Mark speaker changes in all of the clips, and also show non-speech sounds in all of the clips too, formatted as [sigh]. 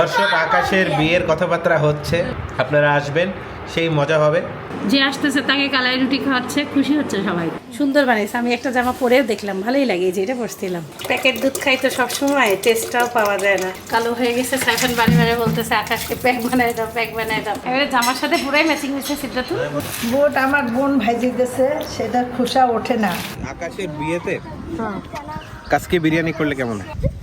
Speaker 1: দর্শক আকাশের বিয়ের কথাবার্তা হচ্ছে। আপনারা আসবেন সেই মজা হবে।
Speaker 2: যে আসতেছে তাকে কালাই রুটি খাওয়াচ্ছে খুশি হচ্ছে সবাই।
Speaker 3: সুন্দর বানিয়েছে। আমি একটা জামা পরেও দেখলাম ভালোই লাগে যে এটা পরছিলাম। প্যাকেট দুধ খাই তো সবসময় টেস্টটাও পাওয়া যায় না।
Speaker 2: কালো হয়ে গেছে সাইফান বাড়ি বাড়ি বলতেছে আকাশকে প্যাক বানাই দাও প্যাক বানাই দাও। এবারে জামার সাথে পুরাই ম্যাচিং হয়েছে সিদ্ধা তো
Speaker 4: বোট আমার বোন ভাইজি গেছে সেটা খোসা ওঠে না।
Speaker 1: আকাশের বিয়েতে? হ্যাঁ কাজকে বিরিয়ানি করলে কেমন? হয়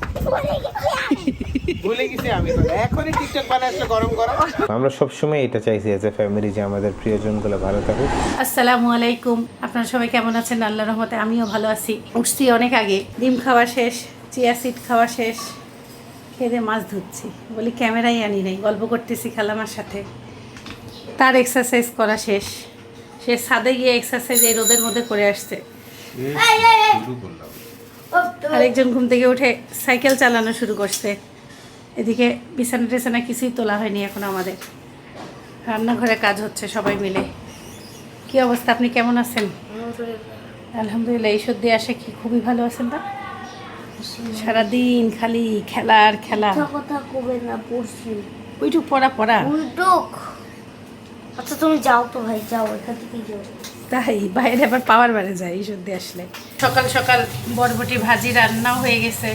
Speaker 1: আমরা সবসময় এটা চাইছি এজ এ ফ্যামিলি যে আমাদের প্রিয়জনগুলো ভালো থাকুক।
Speaker 3: আসসালামু আলাইকুম। আপনারা সবাই কেমন আছেন? আল্লাহ রহমতে আমিও ভালো আছি। উঠছি অনেক আগে। ডিম খাওয়া শেষ চিয়া সিড খাওয়া শেষ খেয়ে মাছ ধুচ্ছি বলি ক্যামেরাই আনি নাই গল্প করতেছি খালামার সাথে। তার এক্সারসাইজ করা শেষ। সে ছাদে গিয়ে এক্সারসাইজ এই রোদের মধ্যে করে আসছে। আরেকজন ঘুম থেকে উঠে সাইকেল চালানো শুরু করছে। এদিকে বিছানা টিছানা কিছুই তোলা হয়নি এখন আমাদের। রান্নাঘরে কাজ হচ্ছে সবাই মিলে। কি অবস্থা? আপনি কেমন আছেন? আলহামদুলিল্লাহ এই সর্দি আসে কি? খুবই ভালো আছেন না? সারাদিন খালি খেলার খেলা।
Speaker 5: কথা কবে না পড়ছি।
Speaker 3: ওইটুক পড়া পড়া।
Speaker 5: উল্টোক। আচ্ছা তুমি যাও তো ভাই যাও এখান থেকে যাও।
Speaker 3: তাই বাইরে আবার পাওয়ার বাড়ে যায়, এই সর্দি আসলে। সকাল সকাল বরবটি ভাজি রান্নাও হয়ে গেছে।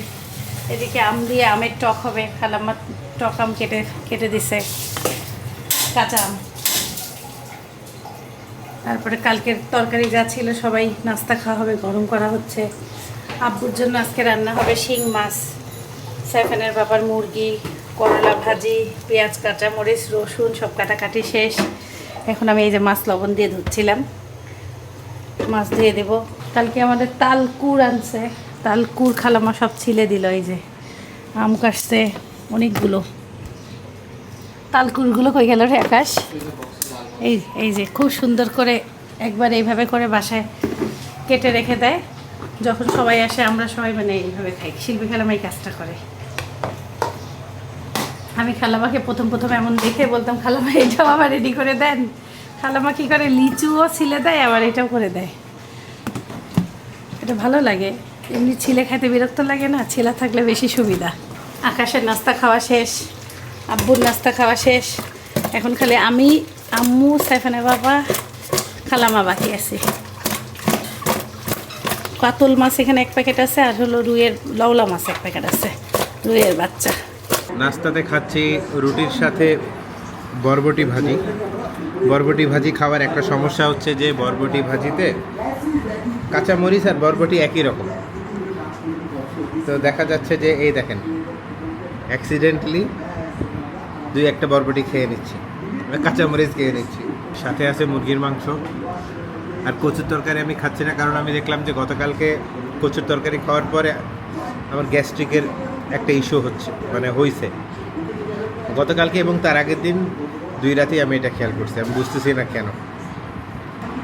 Speaker 3: এদিকে আম দিয়ে আমের টক হবে খালাম্মা টক আম কেটে কেটে দিছে, কাঁচা আম। তারপরে কালকের তরকারি যা ছিল সবাই নাস্তা খাওয়া হবে, গরম করা হচ্ছে। আব্বুর জন্য আজকে রান্না হবে শিং মাছ, সাইফানের বাবার মুরগি, করলা ভাজি, পেঁয়াজ কাঁচা মরিচ রসুন, সব কাটাকাটি শেষ। এখন আমি এই যে মাছ লবণ দিয়ে ধুচ্ছিলাম। মাছ দিয়ে দেব। কালকে আমাদের তাল কুড় আনছে। তাল কুড় খালামা সব ছিলে দিল, এই যে আম কাটছে অনেকগুলো। তাল কুড়গুলো কই গেল রে আকাশ? এই এই যে খুব সুন্দর করে একবার এইভাবে করে বাসায় কেটে রেখে দেয়। যখন সবাই আসে, আমরা সবাই মানে এইভাবে খাই। শিল্পী খালামা এই কাজটা করে। আমি খালামাকে প্রথম প্রথম এমন দেখে বলতাম খালামা এটাও আবার রেডি করে দেন। খালামা কী করে লিচুও ছিলে দেয়, আবার এটাও করে দেয়। এটা ভালো লাগে। এমনি ছিলে খাইতে বিরক্ত লাগে না, ছেলা থাকলে বেশি সুবিধা। আকাশের নাস্তা খাওয়া শেষ, আব্বুর নাস্তা খাওয়া শেষ। এখন খালি আমি, আম্মু, সাইফানের বাবা খালামা বাকি আছে। কাতল মাছ এখানে এক প্যাকেট আছে, আর হলো রুইয়ের লওলা মাছ এক প্যাকেট আছে, রুইয়ের বাচ্চা।
Speaker 1: নাস্তাতে খাচ্ছি রুটির সাথে বরবটি ভাজি। বরবটি ভাজি খাওয়ার একটা সমস্যা হচ্ছে যে বরবটি ভাজিতে কাঁচা মরিচ আর বরবটি একই রকম। তো দেখা যাচ্ছে যে এই দেখেন অ্যাক্সিডেন্টলি দুই একটা বরবটি খেয়ে নিচ্ছি কাঁচা মরিচ খেয়ে নিচ্ছি। সাথে আছে মুরগির মাংস আর কচুর তরকারি আমি খাচ্ছি না, কারণ আমি দেখলাম যে গতকালকে কচুর তরকারি খাওয়ার পরে আমার গ্যাস্ট্রিকের একটা ইস্যু হচ্ছে মানে হয়েছে গতকালকে এবং তার আগের দিন দুই রাতেই আমি এটা খেয়াল করছি। আমি বুঝতেছি না কেন।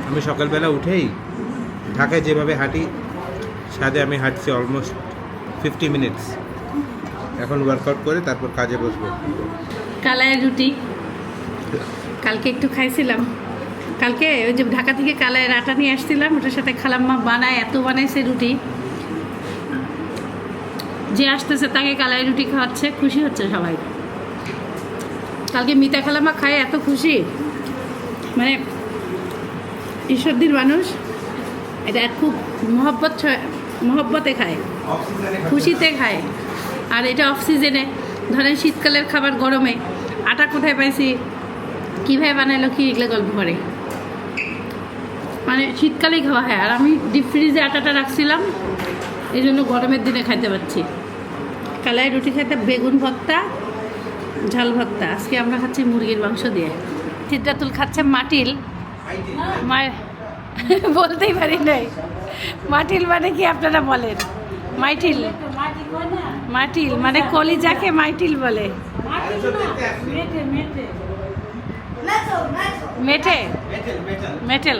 Speaker 1: আমি সকালবেলা উঠেই ঢাকায় যেভাবে হাঁটি, সাথে আমি হাঁটছি অলমোস্ট ফিফটি মিনিটস এখন ওয়ার্কআউট করে তারপর কাজে বসবো।
Speaker 3: কালায়ের রুটি। কালকে একটু খাইছিলাম। কালকে ওই যে ঢাকা থেকে কালায়ের আটা নিয়ে আসছিলাম, ওটার সাথে খালাম্মা বানায়, এত বানাইছে রুটি। যে আসতেছে তাকে কালাই রুটি খাওয়াচ্ছে, খুশি হচ্ছে সবাই। কালকে মিতা খালাম্মা খায়, এত খুশি। মানে ঈশ্বরদীর মানুষ, এটা খুব মহব্বত মহব্বতে খায়, খুশিতে খায়। আর এটা অফ সিজনে ধরেন শীতকালের খাবার গরমে, আটা কোথায় পাইছি, কীভাবে বানাইলো, কি এগুলো গল্প করে। মানে শীতকালেই খাওয়া হয়। আর আমি ডিপ ফ্রিজে আটাটা রাখছিলাম, এই জন্য গরমের দিনে খাইতে পারছি। কালাই রুটি খাইতে বেগুন ভর্তা ঝাল ভর্তা। আজকে আমরা খাচ্ছি মুরগির মাংস দিয়ে। সিদ্ধাতুল খাচ্ছে মাটিল। বলতেই পারি নাই। মাটিল মানে কি আপনারা বলেন? মাইটিল। মাটিল মানে কলিজাকে মাইটিল বলে। মেটে। মেটেল।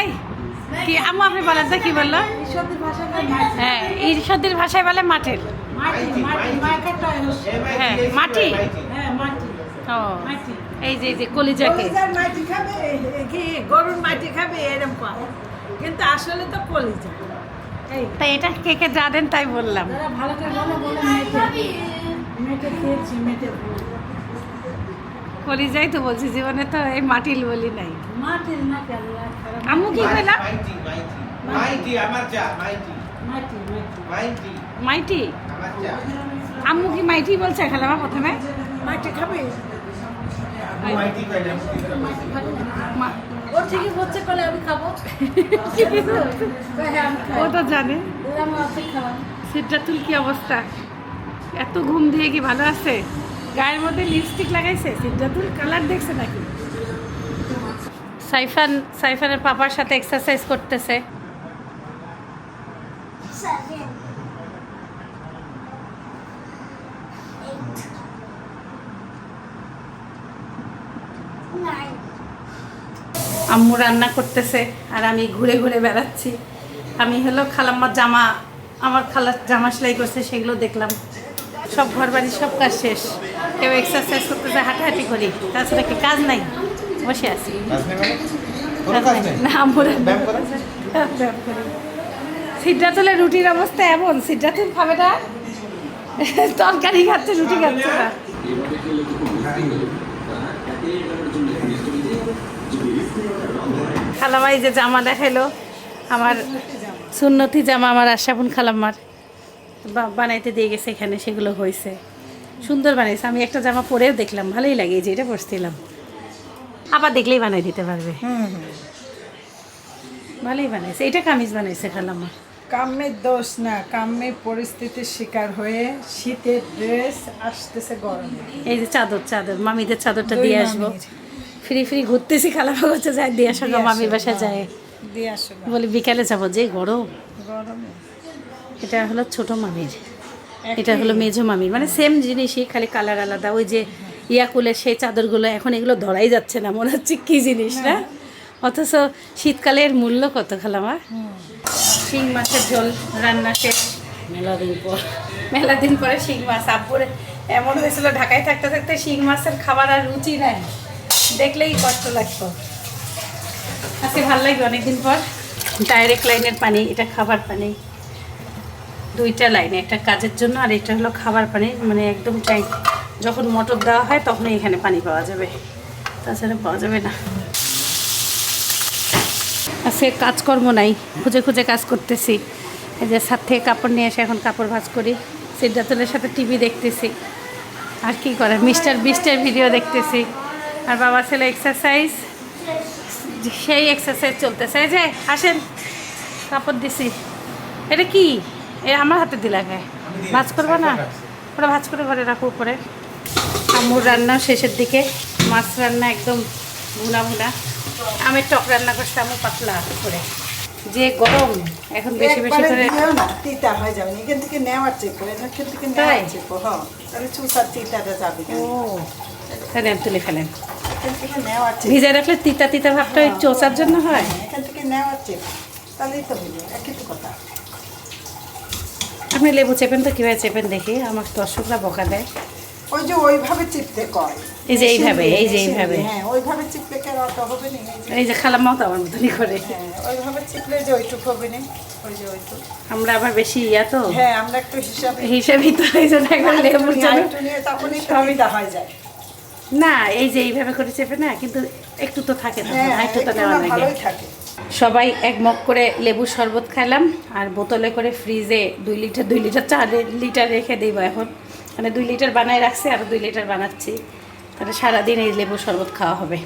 Speaker 3: এই কি আম্মু আপনি বলেন তো কি বলল? হ্যাঁ ঈর্ষদের ভাষায় বলে মাটিল হ্যাঁ মাটি? ও এই যে এই যে কলিজাকে
Speaker 4: মাটি খাবে কি গরুর মাটি খাবে এরকম কিন্তু আসলে তো কলিজা।
Speaker 3: তাই এটা কে কে জানেন তাই বললাম।
Speaker 2: যারা ভালো করে বলো বলো মেটে মেটে খেয়েছি মেটে
Speaker 3: করি তো বলছি জীবনে তো এই মাটিল বলি নাই।
Speaker 2: মাটির না কেন?
Speaker 3: আম্মু কি কইলা?
Speaker 1: মাইটি মাইটি মাইটি আমার চা মাইটি
Speaker 2: মাটি
Speaker 1: মাইটি
Speaker 3: মাইটি
Speaker 1: আমার চা।
Speaker 3: আম্মু কি মাইটি বলছে খালামা প্রথমে?
Speaker 2: মাটি খাবে?
Speaker 1: মাইটি কইলাম
Speaker 3: মা-
Speaker 2: ও ঠিকই হচ্ছে বলে আমি খাব। আমি
Speaker 3: ও তো জানে।
Speaker 2: আমি
Speaker 3: সিদ্ধাতুল কি অবস্থা? এত ঘুম দিয়ে কি ভালো আছে? গায়ের মধ্যে লিপস্টিক লাগাইছে? সিদ্ধাতুল কালার দেখছে নাকি? সাইফান, সাইফানের পাপার সাথে এক্সারসাইজ করতেছে. আম্মু রান্না করতেছে আর আমি ঘুরে ঘুরে বেড়াচ্ছি। আমি হলো খালাম্মার জামা, আমার খালার জামা সেলাই করছে, সেগুলো দেখলাম। সব ঘর বাড়ি সব কাজ শেষ। কেউ এক্সারসাইজ করতেছে, হাঁটাহাঁটি করি। তাছাড়া কি কাজ নাই? বসে আছি।
Speaker 1: মানে।
Speaker 3: সিদ্ধাতুলের রুটির অবস্থা এমন সিদ্ধাতুল খাবে না তরকারি খাচ্ছে রুটি খাচ্ছে না। খালামাই যে জামা দেখাইলো আমার সুন্নতি জামা আমার আশাপুন খালাম্মার। বানাইতে দিয়ে গেছে এখানে সেগুলো হয়েছে সুন্দর বানাইছে। আমি একটা জামা পরেও দেখলাম ভালোই লাগে যে এটা পরছিলাম। আবার দেখলেই বানাই দিতে পারবে। ভালোই বানাইছে। এটা কামিজ বানাইছে খালাম্মা।
Speaker 4: কামের দোষ না কামের পরিস্থিতির শিকার হয়ে শীতের ড্রেস আসতেছে গরমে।
Speaker 3: এই যে চাদর চাদর মামিদের চাদরটা দিয়ে আসব। ফ্রি ফ্রি ঘুরতেছি খালামা করছে যায় দিয়ে আসো মামির বাসায় যায়।
Speaker 4: দিয়ে আসো।
Speaker 3: বলি বিকালে যাব যে গরম?
Speaker 4: গরমে।
Speaker 3: এটা হলো ছোট মামির। এটা হলো মেজো মামির। মানে সেম জিনিসই খালি কালার আলাদা। ওই যে ইয়াকুলের সেই চাদরগুলো এখন এগুলো ধরাই যাচ্ছে না মনে হচ্ছে কি জিনিস না? অথচ শীতকালের মূল্য কত খালামা শিং মাছের ঝোল রান্না শেষ। মেলা দিন পর। মেলা দিন পরে শিং মাছ আব্বুরে এমন হয়েছিল ঢাকায় থাকতে থাকতে শিং মাছের খাবার আর রুচি নাই। দেখলেই কষ্ট লাগতো। আজকে ভালো লাগবে অনেকদিন পর? ডাইরেক্ট লাইনের পানি এটা খাবার পানি। দুইটা লাইনে একটা কাজের জন্য আর এটা হলো খাবার পানি মানে একদম ট্যাঙ্ক। যখন মোটর দেওয়া হয়, তখনই এখানে পানি পাওয়া যাবে। তাছাড়া পাওয়া যাবে না। আজকে কাজকর্ম নাই, খুঁজে খুঁজে কাজ করতেছি। এই যে ছাদ থেকে কাপড় নিয়ে এসে এখন কাপড় ভাঁজ করি। সিদ্ধাতুলের সাথে টিভি দেখতেছি। আর কি করে? মিস্টার বিস্টের ভিডিও দেখতেছি। আর বাবা ছেলে এক্সারসাইজ সেই এক্সারসাইজ চলতেছে। এই যে, আসেন, কাপড় দিছি। এটা কি? এ আমার হাতে দিলা গায়ে। ভাজ করব না? ওরা ভাজ করে ঘরে রাখো উপরে। আম্মুর রান্না শেষের দিকে মাছ রান্না একদম ভুনা ভুনা। আমের টক রান্না করছে আমু পাতলা করে। যে গরম এখন বেশি বেশি করে
Speaker 4: তিতা হয়ে যাবে। এখান থেকে নেওয়ার চেপো এখান থেকে? নেওয়ার চেপো হ্যাঁ। চুষার তিতাটা যাবে
Speaker 3: ও তাহলে তুলে ফেলেন।
Speaker 4: এখান থেকে নেওয়ার চেপো
Speaker 3: ভিজে রাখলে তিতা তিতা ভাবটা ওই চোচার জন্য হয়?
Speaker 4: এখান থেকে নেওয়ার চেপো তাহলেই তো হলো একই তো কথা।
Speaker 3: আপনি লেবু চেপেন তো কীভাবে চেপেন দেখি। আমার দর্শকরা বকা দেয়।
Speaker 4: ওই যে ওইভাবে চিপতে কয়।
Speaker 3: এই যে এইভাবে, এই যে এইভাবে।
Speaker 4: হ্যাঁ ওইভাবে চিপলে কে অত হবে না এই যে
Speaker 3: এই যে তো আমার মতনই করে।
Speaker 4: হ্যাঁ ওইভাবে চিপলে যে ওইটুকু হবে না ওই যে ওইটুকু।
Speaker 3: আমরা আবার বেশি ইয়া তো।
Speaker 4: হ্যাঁ আমরা একটু হিসাবে
Speaker 3: হিসেবই তো এই জন্য এখন লেবুর জন্য।
Speaker 4: তখনই সুবিধা হয়ে যায়।
Speaker 3: না এই যে এইভাবে করে চেপে না কিন্তু একটু তো থাকে না
Speaker 4: হ্যাঁ
Speaker 3: একটু তো নেওয়া লাগে। সবাই এক মগ করে লেবুর শরবত খাইলাম আর বোতলে করে ফ্রিজে দুই লিটার দুই লিটার চার লিটার রেখে দিব এখন। মানে দুই লিটার বানায় রাখছি আর দুই লিটার বানাচ্ছি। তাহলে সারাদিন এই লেবুর শরবত খাওয়া হবে।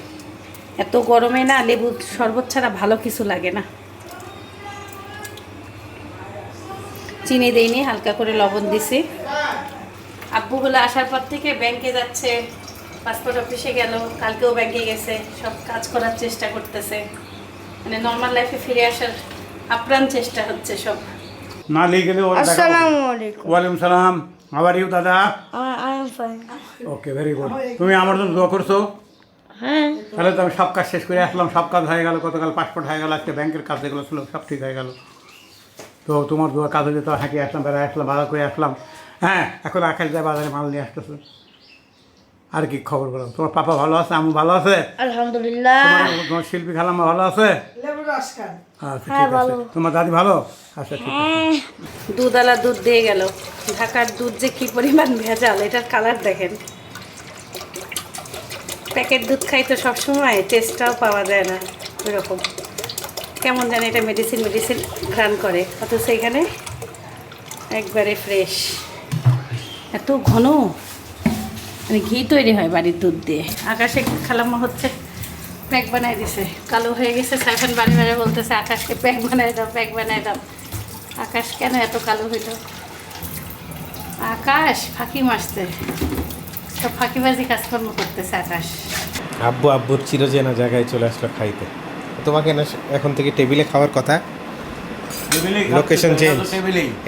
Speaker 3: এত গরমে না লেবু শরবত ছাড়া ভালো কিছু লাগে না। চিনি দেইনি হালকা করে লবণ দিছি। আব্বু হলো আসার পর থেকে ব্যাংকে যাচ্ছে পাসপোর্ট অফিসে গেল কালকেও ব্যাংকে গেছে সব কাজ করার চেষ্টা করতেছে। মানে নর্মাল লাইফে ফিরে আসার আপ্রাণ চেষ্টা হচ্ছে সব।
Speaker 6: না লিখে
Speaker 5: Assalamu alaikum.
Speaker 6: ওয়ালাইকুম সালাম। আবার ইউ দাদা
Speaker 5: I, I am fine.
Speaker 6: Okay very good তুমি আমার জন্য দোয়া করছ?
Speaker 5: হ্যাঁ।
Speaker 6: তাহলে তো আমি সব কাজ শেষ করে আসলাম সব কাজ হয়ে গেল গতকাল পাসপোর্ট হয়ে গেল আজকে ব্যাংকের কাজ যেগুলো ছিল সব ঠিক হয়ে গেল। তো তোমার দোয়া কাজ হয়ে তো হাঁটিয়ে আসলাম বেড়ায় আসলাম ভালো করে আসলাম। হ্যাঁ এখন আকাশ যায় বাজারে মাল নিয়ে আসতেছে। আর কি খবর বলো? তোমার পাপা ভালো আছে? আমু ভালো আছে?
Speaker 5: আলহামদুলিল্লাহ।
Speaker 6: তোমার শিল্পী খালাম্মা ভালো আছে?
Speaker 7: আচ্ছা
Speaker 5: হ্যাঁ,
Speaker 7: ঠিক আছে। তোমার দাদি ভালো? আচ্ছা ঠিক আছে।
Speaker 5: হ্যাঁ
Speaker 3: দুধওয়ালা দুধ দিয়ে গেল। ঢাকার দুধ যে কি পরিমাণ ভেজাল এটার কালার দেখেন। প্যাকেট দুধ খাই তো সবসময় টেস্টটাও পাওয়া যায় না ওইরকম। কেমন জানি এটা মেডিসিন মেডিসিন ঘ্রাণ করে। অথচ এখানে একবারে ফ্রেশ এত ঘন। মানে ঘি তৈরি হয় বাড়ির দুধ দিয়ে। আকাশে খালাম্মা হচ্ছে, প্যাক বানাই দিছে। কালো হয়ে গেছে, সাইফান বাড়ি বাড়ি বলতেছে, আকাশকে প্যাক বানাই দাও, প্যাক বানাই দাও। আকাশ কেন এত কালো হইল? আকাশ ফাঁকি মারছে। সব ফাঁকিবাজি কাজকর্ম করতেছে আকাশ।
Speaker 1: আব্বু আব্বুর চিরচেনা জায়গায় চলে আসলো খাইতে। তোমাকে না এখন থেকে টেবিলে খাওয়ার কথা লোকেশন চেঞ্জ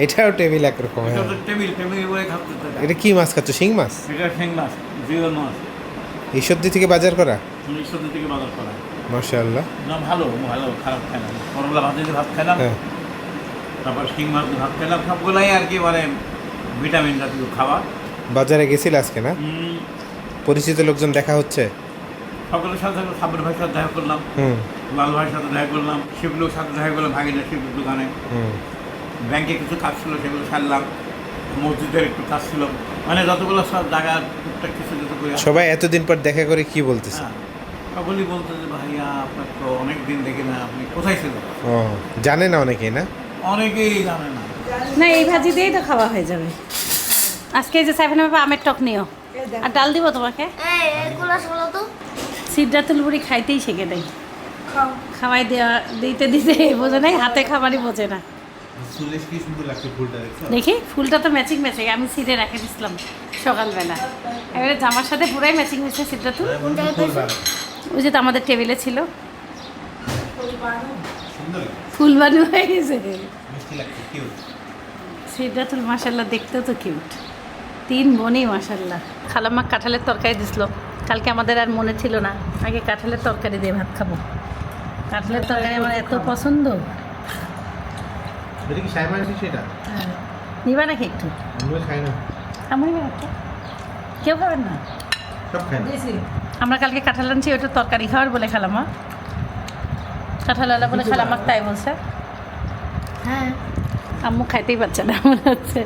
Speaker 1: এটাও টেবিল একরকম হ্যাঁ। এটা কি মাছ খাচ্ছ শিং মাছ?
Speaker 7: এটা শিং মাছ জিওল মাছ।
Speaker 1: এই সবজি থেকে বাজার করা?
Speaker 7: থেকে বাজার করা।
Speaker 1: মাশাআল্লাহ।
Speaker 7: না ভালো ভালো খারাপ খাই না। করলা ভাত দিয়ে ভাত খেলাম
Speaker 1: হ্যাঁ।
Speaker 7: তারপর শিং মাছ দিয়ে ভাত খেলাম সবগুলাই আর কি মানে ভিটামিন জাতীয় খাবার।
Speaker 1: বাজারে গেছিল আজকে না? পরিচিত লোকজন দেখা হচ্ছে?
Speaker 7: সকলের সাথে সাব্বির ভাইয়ের সাথে দেখা করলাম।
Speaker 1: হুম।
Speaker 7: লাল ভাইয়ের সাথে দেখা করলাম। শিবলুর সাথে দেখা করলাম ভাগিনা শিবলুর দোকানে।
Speaker 1: হুম।
Speaker 7: ব্যাংকে কিছু কাজ ছিল সেগুলো সারলাম। মসজিদের একটু কাজ ছিল। মানে যতগুলো সব জায়গা টুকটাক কিছু কিছু করে
Speaker 1: সবাই এতদিন পর দেখা করে কি বলতেছে?
Speaker 7: হ্যাঁ, সকলেই বলতো যে ভাইয়া আপনার তো অনেক দিন দেখি না আপনি কোথায় ছিলেন?
Speaker 1: ও জানে না অনেকেই না?
Speaker 7: অনেকেই জানে না।
Speaker 3: না এই ভাজি দিয়েই তো খাওয়া হয়ে যাবে। আজকে এই যে সাইফান বাবা আমের টক নিও। আর ডাল দিব তোমাকে?
Speaker 5: এই এগুলো শোনো তো।
Speaker 3: সিদ্ধাতুল বুড়ি খাইতেই শিখে দেয়। খাওয়াই দেওয়া দিতে দিতে [laughs] বোঝে নাই হাতে খাবারই বোঝে না।
Speaker 1: কি সুন্দর লাগছে ফুলটা দেখছ?
Speaker 3: দেখি ফুলটা তো ম্যাচিং ম্যাচিং আমি সিটে রেখে দিছিলাম সকালবেলা। এবারে জামার সাথে পুরাই ম্যাচিং হয়েছে সিদ্ধাতুল ওই যে তো আমাদের টেবিলে ছিল।
Speaker 1: সুন্দর।
Speaker 3: ফুলবানু হয়ে গেছে। সিদ্ধাতুল মাসাল্লাহ দেখতেও তো কিউট তিন বোনই মাসাল্লাহ খালাম্মা কাঁঠালের তরকারি দিছিল। কালকে আমাদের আর মনে ছিল না। আগে কাঁঠালের তরকারি দিয়ে ভাত খাব। কাঁঠালের তরকারি আমার এত পছন্দ।
Speaker 1: সেটা?
Speaker 3: নিবা নাকি একটু?
Speaker 1: না।
Speaker 3: আমি কেউ খাবেন না? আমরা কালকে কাঁঠাল আনছি ওটা তরকারি খাওয়ার বলে খালামা কাঁঠালওয়ালা বলে খালামা তাই বলছে।
Speaker 5: হ্যাঁ।
Speaker 3: আম্মু খাইতেই পারছে না মনে হচ্ছে।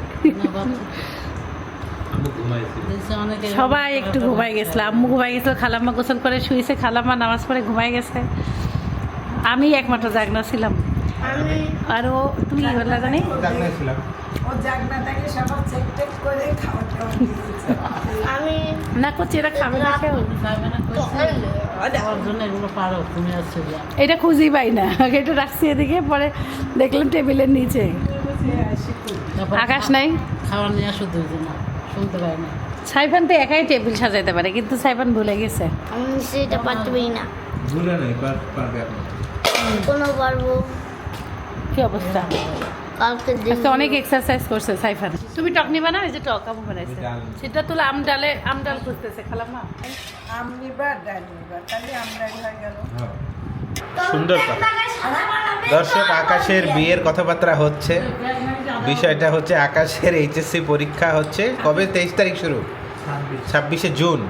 Speaker 3: সবাই একটু ঘুমাই গেছিল। আম্মু ঘুমাই গেছিল খালাম্মা গোসল করে শুয়েছে খালাম্মা নামাজ পড়ে ঘুমাই গেছে। আমি একমাত্র জাগনা ছিলাম। আর ও তুমি কি বললা জানি?
Speaker 4: খাওয়া
Speaker 3: না করছি এরা খাবে না কেউ। এটা খুঁজেই পাই না। আগে একটু রাখছি এদিকে পরে দেখলাম টেবিলের নিচে। আকাশ নাই?
Speaker 8: খাবার নিয়ে আসো দুইজন শুনতে পাই না।
Speaker 3: সাইফান তো একাই টেবিল সাজাইতে পারে কিন্তু সাইফান ভুলে গেছে।
Speaker 5: আমি সেটা পারতেই না।
Speaker 1: ভুলে নাই পার- পারবে আপনি
Speaker 5: কোনো পারব।
Speaker 3: কি অবস্থা?
Speaker 5: কালকে
Speaker 3: অনেক এক্সারসাইজ করছে সাইফান। তুমি টক নিবা না? ওই যে টক আমু বানাইছে। সেটা তুলে আম ডালে আম ডাল খুঁজতেছে খালাম্মা।
Speaker 4: আম নিবার ডাল নিবার তাহলে আমরা হয়ে গেল।
Speaker 1: সুন্দর কথা। দর্শক আকাশের বিয়ের কথাবার্তা হচ্ছে। বিষয়টা হচ্ছে আকাশের এইচএসসি পরীক্ষা হচ্ছে কবে? তেইশ তারিখ শুরু। ছাব্বিশে। জুন।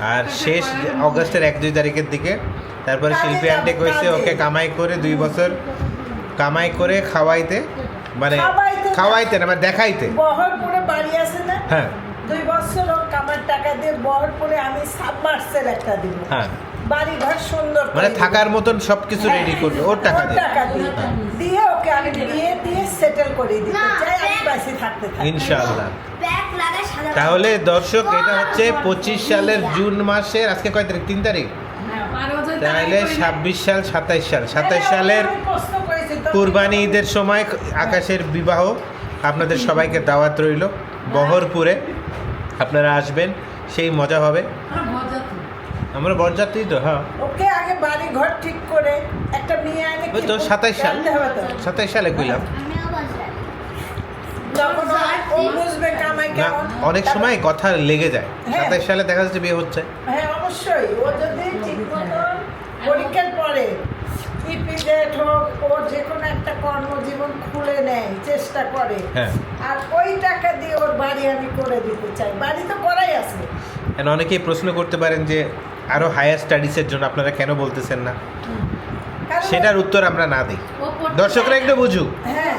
Speaker 1: আর শেষ অগস্টের এক দুই তারিখের দিকে। তারপরে শিল্পী আন্টে কইছে ওকে কামাই করে দুই বছর কামাই করে খাওয়াইতে। মানে
Speaker 4: খাওয়াইতে না।
Speaker 1: মানে দেখাইতে।
Speaker 4: বহরপুরে বাড়ি আছে না?
Speaker 1: হ্যাঁ।
Speaker 4: দুই বছর কামার টাকা দিয়ে বহরপুরে আমি সাবমার্সেল একটা দিব।
Speaker 1: হ্যাঁ।
Speaker 4: বাড়ি ঘর সুন্দর
Speaker 1: মানে থাকার মতন সবকিছু রেডি করবে ওর টাকা দিয়ে।
Speaker 4: টাকা দিয়ে। দিয়ে ওকে আমি বিয়ে দিয়ে সেটেল করে দিতে চাই আমি বাসে থাকতে থাকি
Speaker 1: ইনশাআল্লাহ। তাহলে দর্শক এটা হচ্ছে পঁচিশ সালের জুন মাসের আজকে কয় তারিখ? তিন তারিখ? তাহলে ছাব্বিশ সাল সাতাইশ সাল। সাতাইশ সালের কুরবানি ঈদের সময় আকাশের বিবাহ আপনাদের সবাইকে দাওয়াত রইল বহরপুরে। আপনারা আসবেন সেই মজা হবে। আমরা বরযাত্রী তো হ্যাঁ।
Speaker 4: ওকে আগে বাড়ি ঘর ঠিক করে একটা মেয়ে আনে
Speaker 1: ওই তো 27 সাল। সাতাইশ সালে কইলাম। অনেক সময় কথা লেগে যায়।
Speaker 4: হ্যাঁ।
Speaker 1: সাতাইশ সালে দেখা যাচ্ছে বিয়ে হচ্ছে।
Speaker 4: হ্যাঁ অবশ্যই। ও যদি ঠিক পরীক্ষার পরে ইপিজেড হোক ও যে কোনো একটা কর্মজীবন খুলে নেয় চেষ্টা করে।
Speaker 1: হ্যাঁ।
Speaker 4: আর ওই টাকা দিয়ে ওর বাড়ি আমি করে দিতে চাই। বাড়ি তো করাই আছে।
Speaker 1: অনেকেই প্রশ্ন করতে পারেন যে আরও হায়ার স্টাডিজের জন্য আপনারা কেন বলতেছেন না? সেটার উত্তর আমরা না দিই। দর্শকরা একটু বুঝুক।
Speaker 4: হ্যাঁ।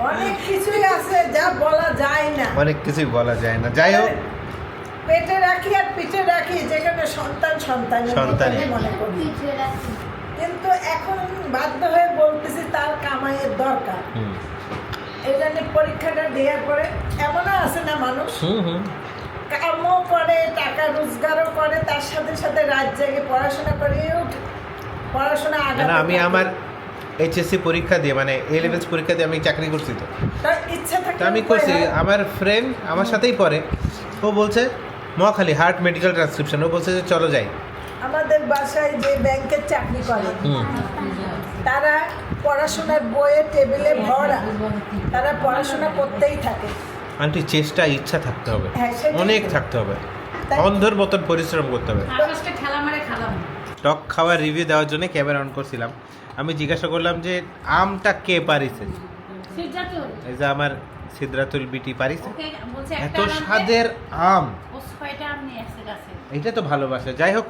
Speaker 4: অনেক কিছুই আছে যা বলা যায় না।
Speaker 1: অনেক কিছুই বলা যায় না। যাই হোক।
Speaker 4: পেটে রাখি আর পিঠে রাখি যেখানে সন্তান সন্তান
Speaker 1: সন্তানই।
Speaker 4: মনে করি। কিন্তু এখন বাধ্য হয়ে বলতেছি তার কামাইয়ের দরকার। এই জন্য পরীক্ষাটা দেওয়ার পরে এমনও আছে না মানুষ?
Speaker 1: হুম হুম।
Speaker 4: কামও করে টাকা রোজগারও করে তার সাথে সাথে রাত জেগে পড়াশোনা করেও পড়াশোনা আগে
Speaker 1: না আমি আমার এইচএসসি পরীক্ষা দিয়ে মানে এ লেভেলস পরীক্ষা দিয়ে আমি চাকরি করছি তো।
Speaker 4: ইচ্ছা থাকে
Speaker 1: তো আমি করছি। আমার ফ্রেন্ড আমার সাথেই পড়ে। ও বলছে মহাখালী হার্ট মেডিকেল ট্রান্সক্রিপশন ও বলছে যে চলো যাই।
Speaker 4: আমাদের বাসায় যে ব্যাংকের চাকরি করে তারা পড়াশোনার বইয়ে টেবিলে ভরা। তারা পড়াশোনা করতেই থাকে।
Speaker 1: আন্টি চেষ্টা ইচ্ছা থাকতে হবে।
Speaker 4: হ্যাঁ,
Speaker 1: অনেক থাকতে হবে। অন্ধের মতন পরিশ্রম করতে হবে। টক খাওয়ার রিভিউ দেওয়ার জন্য ক্যামেরা অন করছিলাম। আমি জিজ্ঞাসা করলাম যে আমটা কে পারিছে? এই যে আমার সিদ্ধাতুল বিটি পারিছে। এত স্বাদের আম। এটা তো ভালোবাসা। যাই হোক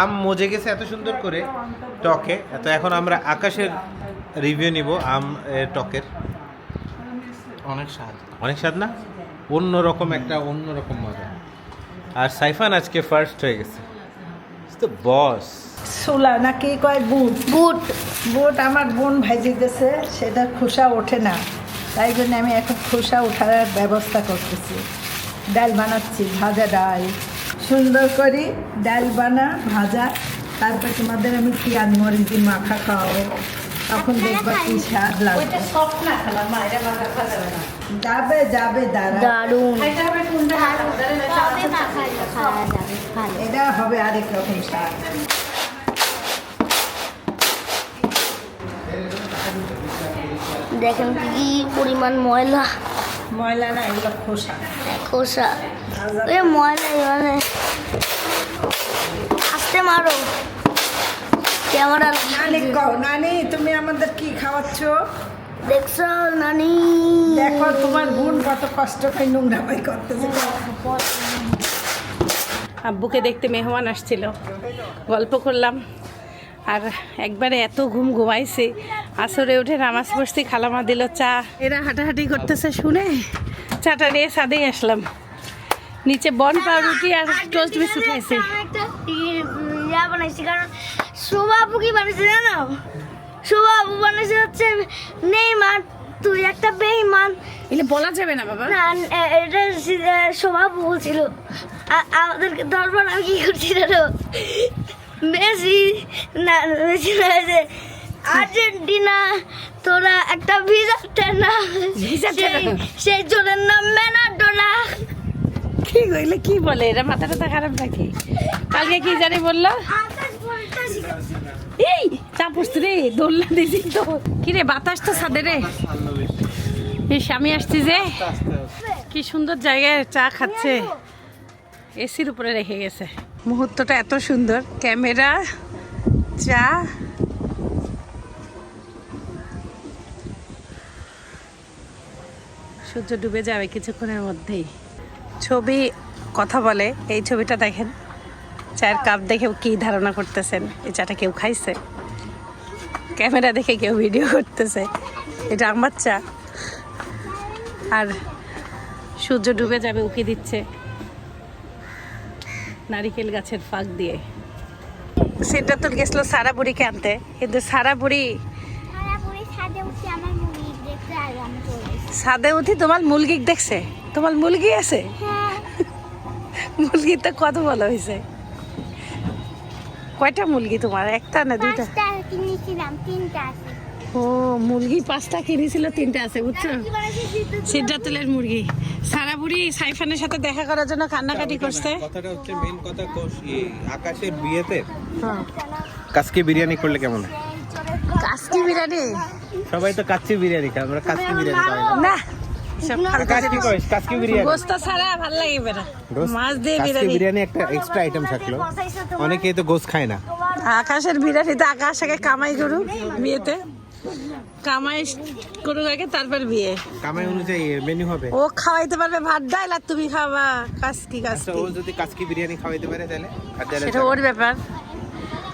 Speaker 1: আম মজে গেছে এত সুন্দর করে টকে। তো এখন আমরা আকাশের রিভিউ নিব আম টকের। অনেক স্বাদ। অনেক স্বাদ না? অন্যরকম একটা অন্যরকম মজা। আর সাইফান আজকে ফার্স্ট হয়ে গেছে। তো বস
Speaker 4: ছোলা না কি কয় বুট?
Speaker 5: বুট।
Speaker 4: বুট আমার বোন ভাইজি গেছে সেটা খোসা ওঠে না। তাই জন্য আমি এখন খোসা ওঠার ব্যবস্থা করতেছি। ডাল বানাচ্ছি ভাজা ডাল। সুন্দর করে ডাল বানা ভাজা। তারপর তোমাদের আমি পিঁয়াজ মরিচ মাখা খাওয়াবো। তখন দেখবা কি স্বাদ লাগবে।
Speaker 3: সফট না খালাম মা এটা যাবে না।
Speaker 4: যাবে যাবে দাঁড়া
Speaker 5: দারুণ।
Speaker 3: খাইতে হবে কোনটা
Speaker 5: তবে মাখা খাওয়া যাবে ভালো
Speaker 4: এটা হবে আরেক রকম স্বাদ।
Speaker 5: দেখেন কি পরিমাণ ময়লা।
Speaker 4: ময়লা না এগুলো খোসা।
Speaker 5: খোসা। এ ময়লা মানে আসতে মারো। ক্যামেরা
Speaker 4: নানি কও নানি তুমি আমাদের কি খাওয়াচ্ছ?
Speaker 5: দেখছ নানি।
Speaker 4: দেখো তোমার বোন কত কষ্ট করে নোংরা পাই করতেছে।
Speaker 3: আব্বুকে দেখতে মেহমান আসছিল। গল্প করলাম। আর একবারে এত ঘুম ঘুমাইছে। আসরে উঠে নামাজ পড়ছি খালামা দিল চা। এরা হাঁটাহাঁটি করতেছে শুনে চাটা নিয়ে সাদেই আসলাম। নিচে বন পাউরুটি আর টোস্ট বিস্কুট খাইছি।
Speaker 5: ইয়া বানাইছি কারণ শোভাবু কি বানিয়েছে জানো? শোভাবু বানিয়েছে হচ্ছে নেইমার তুই একটা বেইমান।
Speaker 3: এলে বলা যাবে না বাবা।
Speaker 5: না এটা শোভাবু বলছিল। আ- আমাদেরকে দরবার আমি কি করছি জানো? মেসি না মেসি না যে আর্জেন্টিনা তোরা একটা ভিজা টেনা। সেই- জনের নাম ম্যানাডোনা
Speaker 3: কি কইলে কি বলে? এরা মাথা টাথা খারাপ নাকি? কালকে কি জানি বলল? এই চা পড়ছে রে, দোলনা দিছি তো। কি রে বাতাস তো সাদে রে। স্বামী আসছি যে। কি সুন্দর জায়গায় চা খাচ্ছে। এসির উপরে রেখে গেছে। মুহূর্তটা এত সুন্দর। ক্যামেরা, চা। সূর্য ডুবে যাবে কিছুক্ষণের মধ্যেই। ছবি কথা বলে। এই ছবিটা দেখেন। চায়ের কাপ দেখে কি ধারণা করতেছেন? এই চাটা কেউ খাইছে? ক্যামেরা দেখে কেউ ভিডিও করতেছে। এটা আমার চা। আর সূর্য ডুবে যাবে উকি দিচ্ছে। নারিকেল গাছের ফাঁক দিয়ে। সেটা তো গেছিল সারা বুড়িকে আনতে। কিন্তু সারা বুড়ি
Speaker 5: ছাদে উঠে
Speaker 3: তোমার মুরগি দেখছে? তোমার মুরগি আছে?
Speaker 5: হ্যাঁ।
Speaker 3: মুরগি তো কত ভালো হয়েছে। কয়টা মুরগি তোমার? একটা না দুইটা?
Speaker 5: কিনেছিলাম তিনটা আছে।
Speaker 3: ও মুরগি পাঁচটা কিনেছিল তিনটা আছে বুঝছ?
Speaker 5: সিদ্ধ
Speaker 3: সিদ্ধাতুলের মুরগি। সারা বুড়ি সাইফানের সাথে দেখা করার জন্য কান্নাকাটি করছে।
Speaker 1: কথাটা হচ্ছে মেন কথা আকাশের বিয়েতে?
Speaker 3: হ্যাঁ।
Speaker 1: কাসকি বিরিয়ানি করলে কেমন? হয়?
Speaker 3: কাসকি বিরিয়ানি?
Speaker 1: সবাই তো কাচ্চি বিরিয়ানি খায় আমরা কাসকি বিরিয়ানি খাই না অনেকেই তো গোস খায় না।
Speaker 3: আকাশের বিরিয়ানিতে আকাশ আগে কামাই করুক বিয়েতে। কামাই করুক আগে তারপর বিয়ে।
Speaker 1: কামাই অনুযায়ী মেনু হবে।
Speaker 3: ও খাওয়াইতে পারবে ভাত ডাল আর তুমি খাওয়া কাসকি
Speaker 1: আচ্ছা
Speaker 3: কাসকি
Speaker 1: ও যদি কাসকি বিরিয়ানি খাওয়াইতে পারে তাহলে?
Speaker 3: সেটা ওর ব্যাপার।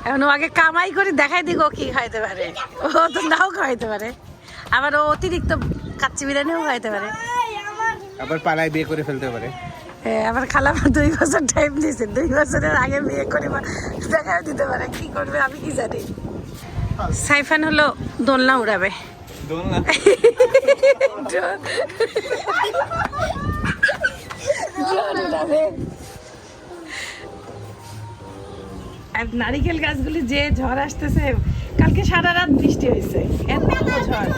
Speaker 3: এখন ও আগে কামাই করে দেখাই দিক ও কি খাইতে পারে। ও তো নাও খাইতে পারে। আবার ও অতিরিক্ত কাচ্চি বিরিয়ানিও খাইতে পারে।
Speaker 1: আবার পালায় বিয়ে করে ফেলতে পারে।
Speaker 3: আবার খালাম দুই বছর টাইম দিয়েছে দুই বছরের আগে বিয়ে করে বা দেখাও দিতে পারে কি করবে আমি কি জানি। সাইফান হলো দোলনা উড়াবে।
Speaker 1: দোলনা?
Speaker 3: আর নারিকেল গাছগুলি যে ঝড় আসতেছে কালকে সারা রাত বৃষ্টি হয়েছে এত ঝড়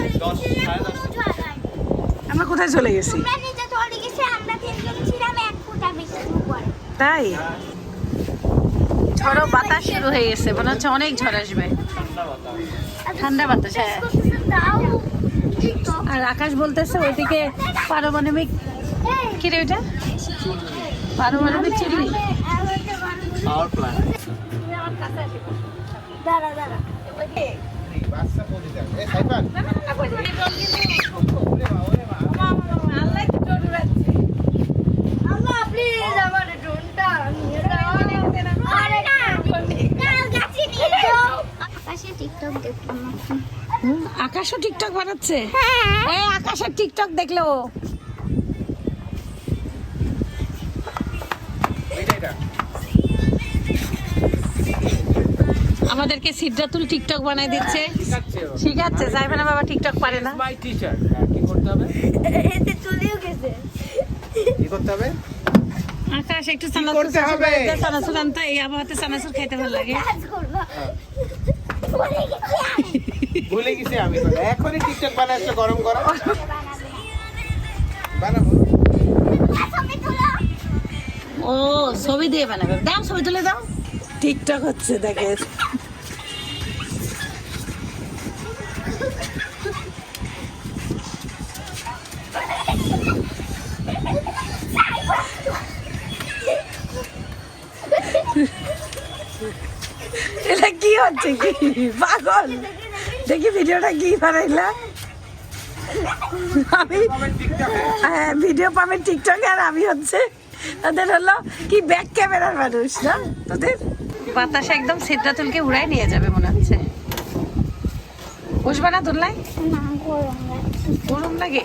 Speaker 3: আমরা কোথায় চলে গেছি? তাই? ঝড়ো বাতাস শুরু হয়ে গেছে মনে হচ্ছে অনেক ঝড় আসবে। ঠান্ডা বাতাস হ্যাঁ। আর আকাশ বলতেছে ওইদিকে পারমাণবিক কি রে ওইটা? পারমাণবিক চুল্লি
Speaker 5: দাঁড়া দাঁড়া। না না
Speaker 3: আকাশও টিকটক বানাচ্ছে? এই আকাশের টিকটক দেখল। আমাদেরকে সিদ্ধাতুল টিকটক বানাই দিচ্ছে। শিখাচ্ছে সাইফানা বাবা টিকটক পারে না।
Speaker 1: মাই টিচার কি করতে হবে?
Speaker 5: এতে চলেও গেছে।
Speaker 1: কি করতে হবে?
Speaker 3: আকাশ একটু
Speaker 1: করতে হবে?
Speaker 3: সানাসুর আনতো এই আবহাওয়াতে সানাসুর খাইতে ভালো লাগে।
Speaker 5: কাজ করব। পরে গেছি আমি।
Speaker 1: ভুলে গেছি আমি এখনই টিকটক বানাচ্ছে গরম গরম। বানাবো।
Speaker 3: ও ছবি দিয়ে বানাবে। দাও ছবি তুলে দাও। টিকটক হচ্ছে দেখে এটা কি পাগল। দেখি ভিডিওটা কি বানাইলা। আমি হ্যাঁ ভিডিও পাবে টিকটকে আর আমি হচ্ছে তাদের হলো কি ব্যাক ক্যামেরার মানুষ না? তোদের? বাতাস একদম সিদ্ধাতুলকে উড়াই নিয়ে যাবে মনে হচ্ছে। বসবা না
Speaker 5: গরম
Speaker 3: গরম লাগে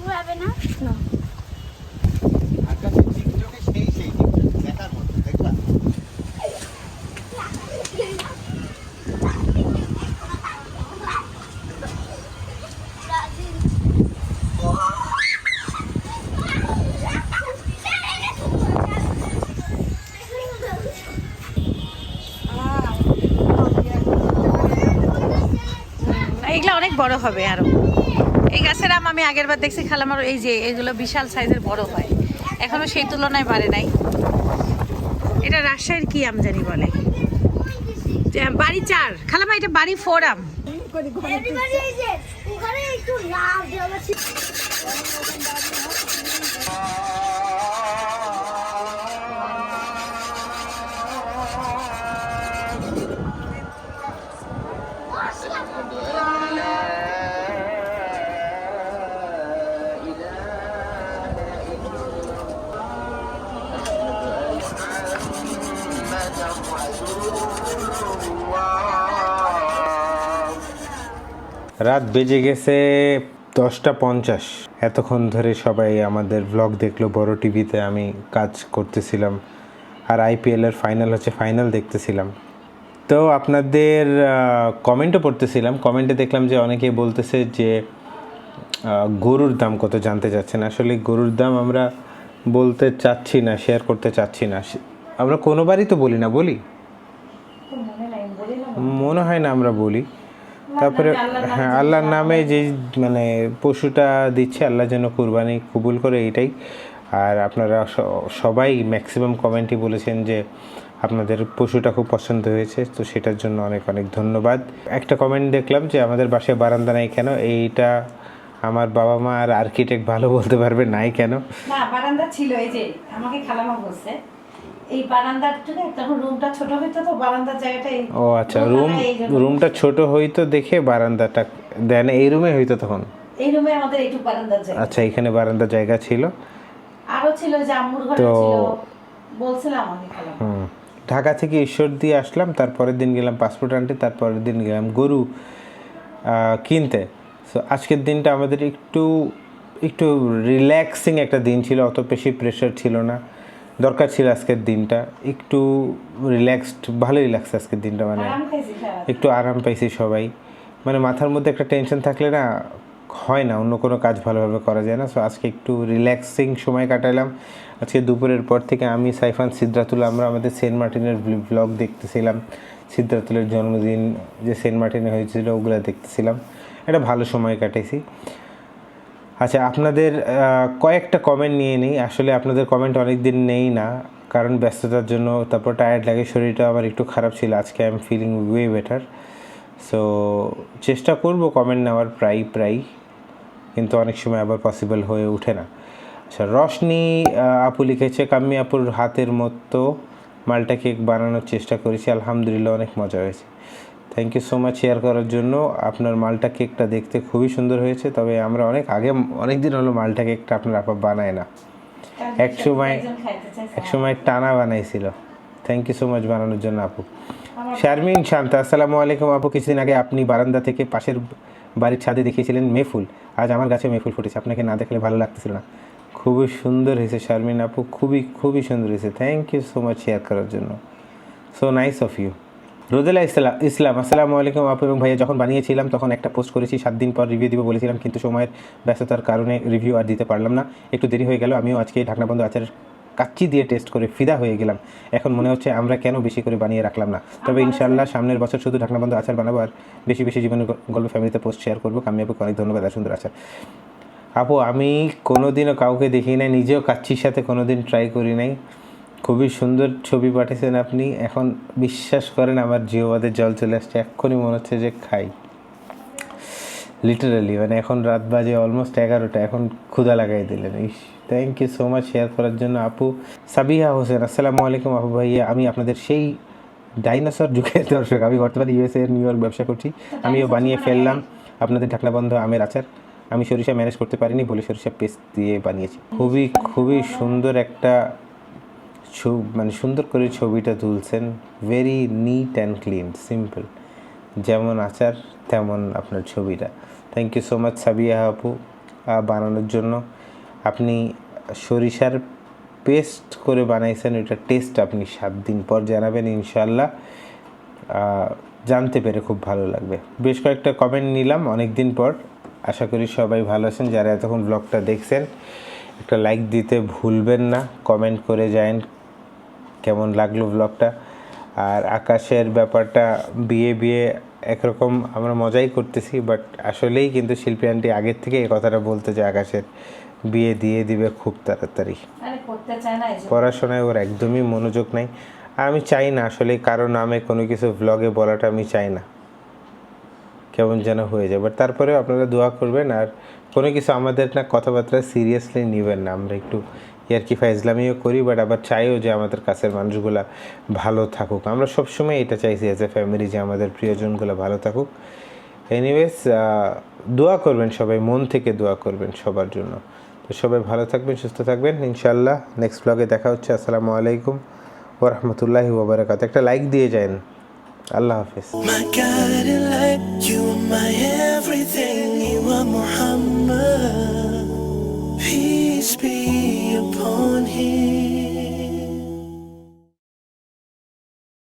Speaker 5: ঘুরাবে না
Speaker 1: আকাশে টিকটকে সেই সেই টিকটক দেখার মতো দেখবা
Speaker 3: এগুলো অনেক বড় হবে আরও। এই গাছের আম আমি আগের বার দেখছি খালামার এই যে, এগুলো বিশাল সাইজের বড় হয়। এখনও সেই তুলনায় বাড়ে নাই। এটা রাজশাহীর কি আম জানি বলে? বাড়ি চার। খালামা, এটা বাড়ি ফোর আম।
Speaker 1: রাত বেজে গেছে দশটা পঞ্চাশ। এতক্ষণ ধরে সবাই আমাদের ব্লগ দেখল বড় টিভিতে আমি কাজ করতেছিলাম আর আইপিএলের ফাইনাল হচ্ছে ফাইনাল দেখতেছিলাম। তো আপনাদের কমেন্টও পড়তেছিলাম। কমেন্টে দেখলাম যে অনেকেই বলতেছে যে গরুর দাম কত জানতে চাচ্ছেন। আসলে গরুর দাম আমরা বলতে চাচ্ছি না শেয়ার করতে চাচ্ছি না। আমরা কোনোবারই তো বলি না বলি? মনে হয় না আমরা বলি। তারপরে হ্যাঁ আল্লাহর নামে যে মানে পশুটা দিচ্ছে আল্লাহ যেন কুরবানি কবুল করে এইটাই আর আপনারা সবাই ম্যাক্সিমাম কমেন্টই বলেছেন যে আপনাদের পশুটা খুব পছন্দ হয়েছে তো সেটার জন্য অনেক অনেক ধন্যবাদ। একটা কমেন্ট দেখলাম যে আমাদের বাসায় বারান্দা নাই কেন? এইটা আমার বাবা মা আর আর্কিটেক্ট ভালো বলতে পারবে নাই কেন?
Speaker 3: না বারান্দা ছিল এই যে আমাকে খালামা বলছে। এই বারান্দার জন্য তখন রুমটা ছোট হইতো তো বারান্দার জায়গাটা
Speaker 1: ও আচ্ছা রুম রুমটা ছোট হইতো দেখে বারান্দাটা দেন এই রুমে হইতো তখন?
Speaker 3: এই রুমে আমাদের এইটুকু বারান্দার জায়গা।
Speaker 1: আচ্ছা এখানে বারান্দার জায়গা ছিল?
Speaker 3: আরও ছিল যে আম্মুর ঘরে ছিল বলছিলাম
Speaker 1: হুম। ঢাকা থেকে ঈশ্বর দিয়ে আসলাম তারপরের দিন গেলাম পাসপোর্ট আনতে তারপরের দিন গেলাম গরু কিনতে। সো আজকের দিনটা আমাদের একটু একটু রিল্যাক্সিং একটা দিন ছিল অত বেশি প্রেশার ছিল না। দরকার ছিল আজকের দিনটা। একটু রিল্যাক্সড ভালোই রিল্যাক্স আজকের দিনটা মানে একটু আরাম পাইছি সবাই। মানে মাথার মধ্যে একটা টেনশন থাকলে না হয় না অন্য কোনো কাজ ভালোভাবে করা যায় না। সো আজকে একটু রিল্যাক্সিং সময় কাটালাম। আজকে দুপুরের পর থেকে আমি সাইফান সিদ্ধাতুল আমরা আমাদের সেন্ট মার্টিনের ব্লগ দেখতেছিলাম। সিদ্ধাতুলের জন্মদিন যে সেন্ট মার্টিনে হয়েছিল ওগুলো দেখতেছিলাম। একটা ভালো সময় কাটাইছি। আচ্ছা আপনাদের কয়েকটা কমেন্ট নিয়ে নিই। আসলে আপনাদের কমেন্ট অনেক দিন নেই না, কারণ ব্যস্ততার জন্য, তারপর টায়ার্ড লাগে, শরীরটা আমার একটু খারাপ ছিল, আজকে I am feeling way better so চেষ্টা করব কমেন্ট নেওয়ার প্রায় প্রায়, কিন্তু অনেক সময় আবার পসিবল হয়ে ওঠে না। আচ্ছা রশনি আপু লিখেছে, কাম্মি আপুর হাতের মতো মালটা কেক বানানোর চেষ্টা করেছি, আলহামদুলিল্লাহ অনেক মজা হয়েছে। Thank you so much share করার জন্য। আপনার মালটা কেকটা দেখতে খুবই সুন্দর হয়েছে তবে আমরা অনেক আগে অনেক দিন হলো মালটা কেকটা আপনার আপা বানায় না। এক সময় এক সময় টানা বানাইছিল। থ্যাংক ইউ সো মাচ বানানোর জন্য আপু। শারমিন শান্ত আসসালামু আলাইকুম আপু। কিছুদিন আগে আপনি বারান্দা থেকে পাশের বাড়ির ছাদে দেখিয়েছিলেন মেফুল। আজ আমার গাছে মেফুল ফুটেছে। আপনাকে না দেখলে ভালো লাগতেছিল না। খুবই সুন্দর হয়েছে শারমিন আপু। খুবই খুবই সুন্দর হয়েছে। Thank you so much share করার জন্য। So nice of you Rodela Islam Islam আসসালামু আলাইকুম আপু এবং ভাইয়া যখন বানিয়েছিলাম তখন একটা পোস্ট করেছি সাত দিন পর রিভিউ দিব বলেছিলাম কিন্তু সময়ের ব্যস্ততার কারণে রিভিউ আর দিতে পারলাম না। একটু দেরি হয়ে গেল আমিও আজকে ঢাকনা বন্ধ আচারের কাচ্চি দিয়ে টেস্ট করে ফিদা হয়ে গেলাম। এখন মনে হচ্ছে আমরা কেন বেশি করে বানিয়ে রাখলাম না। তবে ইনশাল্লাহ সামনের বছর শুধু ঢাকনা বন্ধ আচার বানাবো আর বেশি বেশি জীবনের গল্প ফ্যামিলিতে পোস্ট শেয়ার করব। কামি আপুকে অনেক ধন্যবাদ আর সুন্দর আচার। আপু আমি কোনোদিনও কাউকে দেখি নাই নিজেও কাচ্চির সাথে কোনোদিন ট্রাই করি নাই। খুবই সুন্দর ছবি পাঠিয়েছেন আপনি। এখন বিশ্বাস করেন আমার জিওবাদের জল চলে আসছে এক্ষুনি মনে হচ্ছে যে খাই। লিটারালি মানে এখন রাত বাজে অলমোস্ট এগারোটা এখন ক্ষুধা লাগাই দিলেন। ইস thank you so much share করার জন্য আপু। সাবিহা হোসেন আসসালামু আলাইকুম আপু ভাইয়া। আমি আপনাদের সেই ডাইনোসর যুগের [laughs] দর্শক। আমি বর্তমানে ইউএসএ নিউ ইয়র্ক ব্যবসা করছি। আমিও বানিয়ে ফেললাম। আপনাদের ঢাকনা বন্ধ আমের আচার। আমি সরিষা ম্যানেজ করতে পারিনি বলে সরিষা পেস্ট দিয়ে বানিয়েছি। খুবই খুবই সুন্দর একটা মানে সুন্দর করে ছবিটা তুলছেন very neat and clean simple যেমন আচার, তেমন আপনার ছবিটা। Thank you so much Sabiya আপু বানানোর জন্য। আপনি সরিষার পেস্ট করে বানাইছেন, ওইটা টেস্ট আপনি সাত দিন পর জানাবেন ইনশাল্লাহ জানতে পেরে খুব ভালো লাগবে। বেশ কয়েকটা কমেন্ট নিলাম অনেক দিন পর। আশা করি সবাই ভালো আছেন। যারা এতক্ষণ ব্লগটা দেখছেন, একটা লাইক দিতে ভুলবেন না। কমেন্ট করে যায়েন। কেমন লাগল ব্লগটা আর আকাশের ব্যাপারটা বিয়ে বিয়ে একরকম আমরা মজাই করতেছি বাট আসলেই কিন্তু শিল্পী আন্টি আগের থেকে এই কথাটা বলতে যে আকাশের বিয়ে দিয়ে দিবে খুব তাড়াতাড়ি। পড়াশোনায় ওর একদমই মনোযোগ নাই। আর আমি চাই না আসলে কারও নামে কোনো কিছু ব্লগে বলাটা আমি চাই না। কেমন যেন হয়ে যায়। বাট তারপরেও আপনারা দোয়া করবেন আর কোনো কিছু আমাদের না কথাবার্তা সিরিয়াসলি নেবেন না। আমরা একটু ইয়ারকি ফাইজলামিও করি বাট আবার চাইও যে আমাদের কাছের মানুষগুলা ভালো থাকুক। আমরা সবসময় এটা চাইছি অ্যাজ এ ফ্যামিলি যে আমাদের প্রিয়জনগুলো ভালো থাকুক। এনিওয়েজ দোয়া করবেন সবাই, মন থেকে দোয়া করবেন সবার জন্য। তো সবাই ভালো থাকবেন, সুস্থ থাকবেন। ইনশাল্লাহ নেক্সট ব্লগে দেখা হচ্ছে। আসসালামু আলাইকুম ওরহমতুল্লাহি ওবরাকাত একটা লাইক দিয়ে যান। আল্লাহ হাফিজ।